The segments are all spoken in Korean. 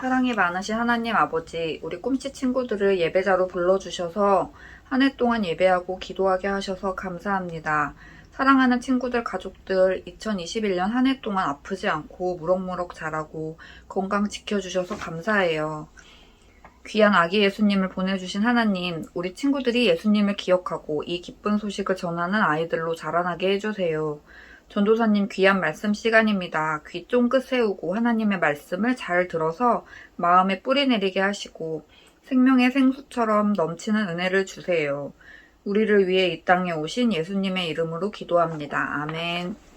사랑이 많으신 하나님 아버지, 우리 꿈치 친구들을 예배자로 불러주셔서 한 해 동안 예배하고 기도하게 하셔서 감사합니다. 사랑하는 친구들, 가족들, 2021년 한 해 동안 아프지 않고 무럭무럭 자라고 건강 지켜주셔서 감사해요. 귀한 아기 예수님을 보내주신 하나님, 우리 친구들이 예수님을 기억하고 이 기쁜 소식을 전하는 아이들로 자라나게 해주세요. 전도사님 귀한 말씀 시간입니다. 귀 쫑긋 세우고 하나님의 말씀을 잘 들어서 마음에 뿌리 내리게 하시고 생명의 생수처럼 넘치는 은혜를 주세요. 우리를 위해 이 땅에 오신 예수님의 이름으로 기도합니다. 아멘.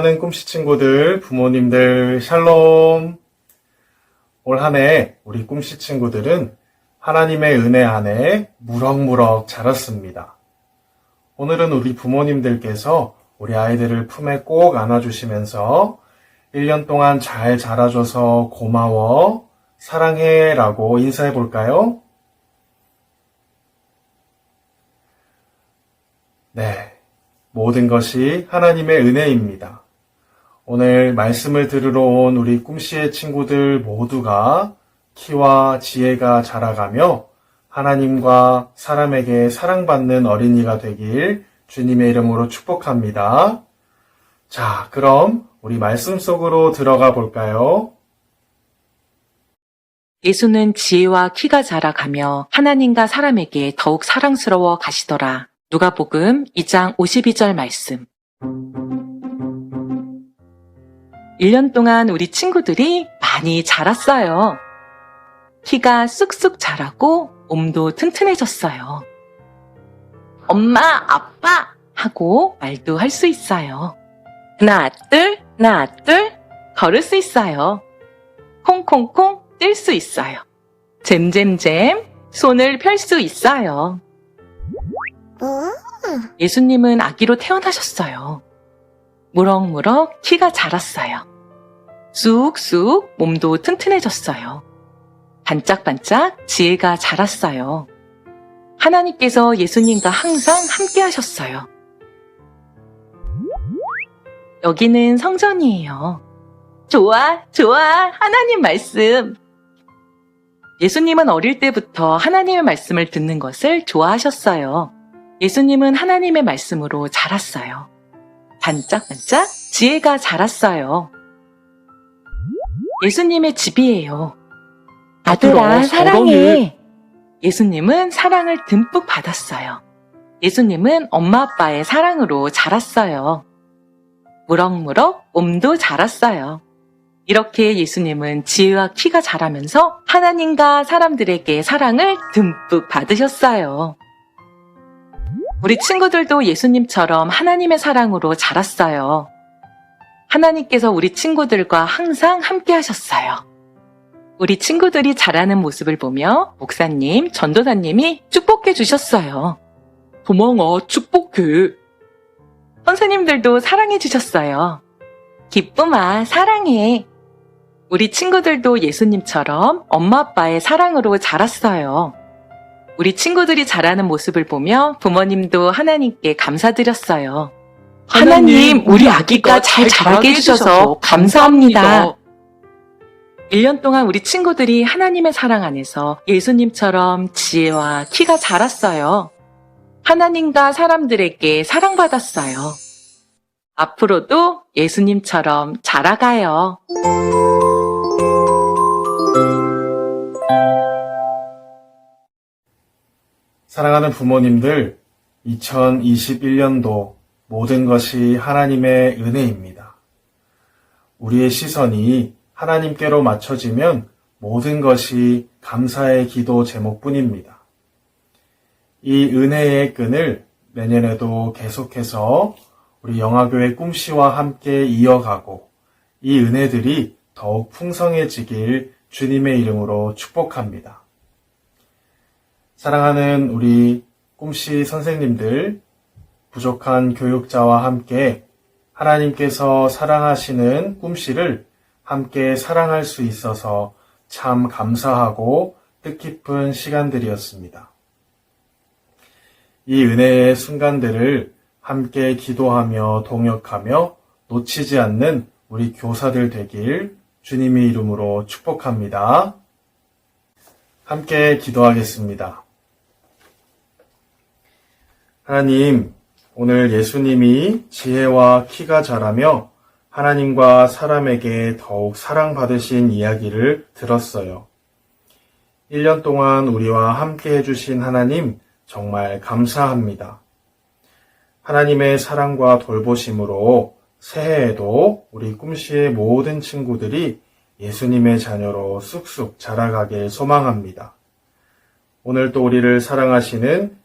사랑하는 꿈씨 친구들, 부모님들, 샬롬. 올 한 해 우리 꿈씨 친구들은 하나님의 은혜 안에 무럭무럭 자랐습니다. 오늘은 우리 부모님들께서 우리 아이들을 품에 꼭 안아주시면서 1년 동안 잘 자라줘서 고마워, 사랑해 라고 인사해 볼까요? 네. 모든 것이 하나님의 은혜입니다. 오늘 말씀을 들으러 온 우리 꿈씨의 친구들 모두가 키와 지혜가 자라가며 하나님과 사람에게 사랑받는 어린이가 되길 주님의 이름으로 축복합니다. 자, 그럼 우리 말씀 속으로 들어가 볼까요? 예수는 지혜와 키가 자라가며 하나님과 사람에게 더욱 사랑스러워 가시더라. 누가복음 2장 52절 말씀. 1년 동안 우리 친구들이 많이 자랐어요. 키가 쑥쑥 자라고 몸도 튼튼해졌어요. 엄마, 아빠! 하고 말도 할 수 있어요. 하나, 둘, 하나, 둘, 걸을 수 있어요. 콩콩콩 뛸 수 있어요. 잼잼잼 손을 펼 수 있어요. 예수님은 아기로 태어나셨어요. 무럭무럭 키가 자랐어요. 쑥쑥 몸도 튼튼해졌어요. 반짝반짝 지혜가 자랐어요. 하나님께서 예수님과 항상 함께 하셨어요. 여기는 성전이에요. 좋아, 좋아. 하나님 말씀. 예수님은 어릴 때부터 하나님의 말씀을 듣는 것을 좋아하셨어요. 예수님은 하나님의 말씀으로 자랐어요. 반짝반짝 지혜가 자랐어요. 예수님의 집이에요. 아들아, 사랑해. 예수님은 사랑을 듬뿍 받았어요. 예수님은 엄마 아빠의 사랑으로 자랐어요. 무럭무럭 몸도 자랐어요. 이렇게 예수님은 지혜와 키가 자라면서 하나님과 사람들에게 사랑을 듬뿍 받으셨어요. 우리 친구들도 예수님처럼 하나님의 사랑으로 자랐어요. 하나님께서 우리 친구들과 항상 함께 하셨어요. 우리 친구들이 자라는 모습을 보며 목사님, 전도사님이 축복해 주셨어요. 도망아, 축복해. 선생님들도 사랑해 주셨어요. 기쁨아, 사랑해. 우리 친구들도 예수님처럼 엄마 아빠의 사랑으로 자랐어요. 우리 친구들이 자라는 모습을 보며 부모님도 하나님께 감사드렸어요. 하나님, 우리 아기가 잘 자라게 해주셔서 감사합니다. 1년 동안 우리 친구들이 하나님의 사랑 안에서 예수님처럼 지혜와 키가 자랐어요. 하나님과 사람들에게 사랑받았어요. 앞으로도 예수님처럼 자라가요. 사랑하는 부모님들, 2021년도 모든 것이 하나님의 은혜입니다. 우리의 시선이 하나님께로 맞춰지면 모든 것이 감사의 기도 제목뿐입니다. 이 은혜의 끈을 내년에도 계속해서 우리 영화교회 꿈씨와 함께 이어가고 이 은혜들이 더욱 풍성해지길 주님의 이름으로 축복합니다. 사랑하는 우리 꿈씨 선생님들, 부족한 교육자와 함께 하나님께서 사랑하시는 꿈씨를 함께 사랑할 수 있어서 참 감사하고 뜻깊은 시간들이었습니다. 이 은혜의 순간들을 함께 기도하며 동역하며 놓치지 않는 우리 교사들 되길 주님의 이름으로 축복합니다. 함께 기도하겠습니다. 하나님, 오늘 예수님이 지혜와 키가 자라며 하나님과 사람에게 더욱 사랑받으신 이야기를 들었어요. 1년 동안 우리와 함께 해주신 하나님 정말 감사합니다. 하나님의 사랑과 돌보심으로 새해에도 우리 꿈씨의 모든 친구들이 예수님의 자녀로 쑥쑥 자라가길 소망합니다. 오늘 또 우리를 사랑하시는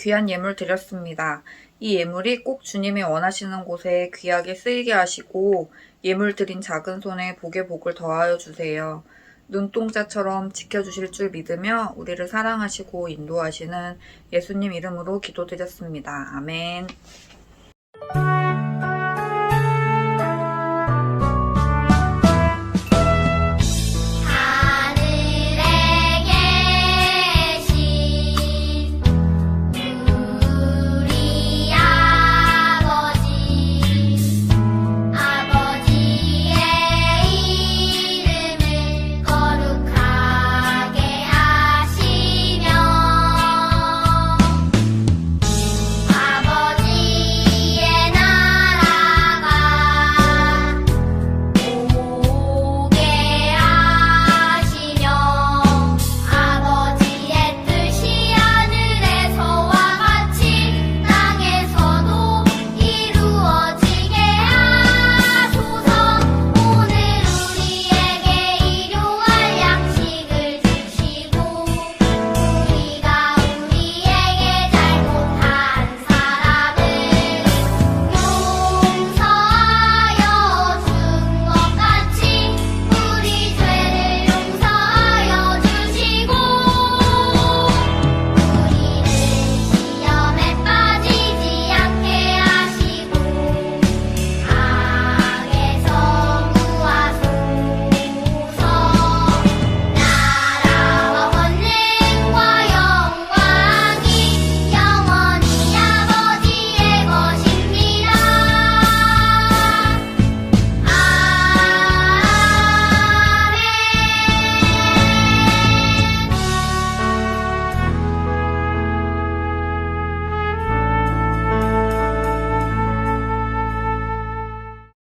귀한 예물 드렸습니다. 이 예물이 꼭 주님이 원하시는 곳에 귀하게 쓰이게 하시고 예물 드린 작은 손에 복의 복을 더하여 주세요. 눈동자처럼 지켜주실 줄 믿으며 우리를 사랑하시고 인도하시는 예수님 이름으로 기도드렸습니다. 아멘.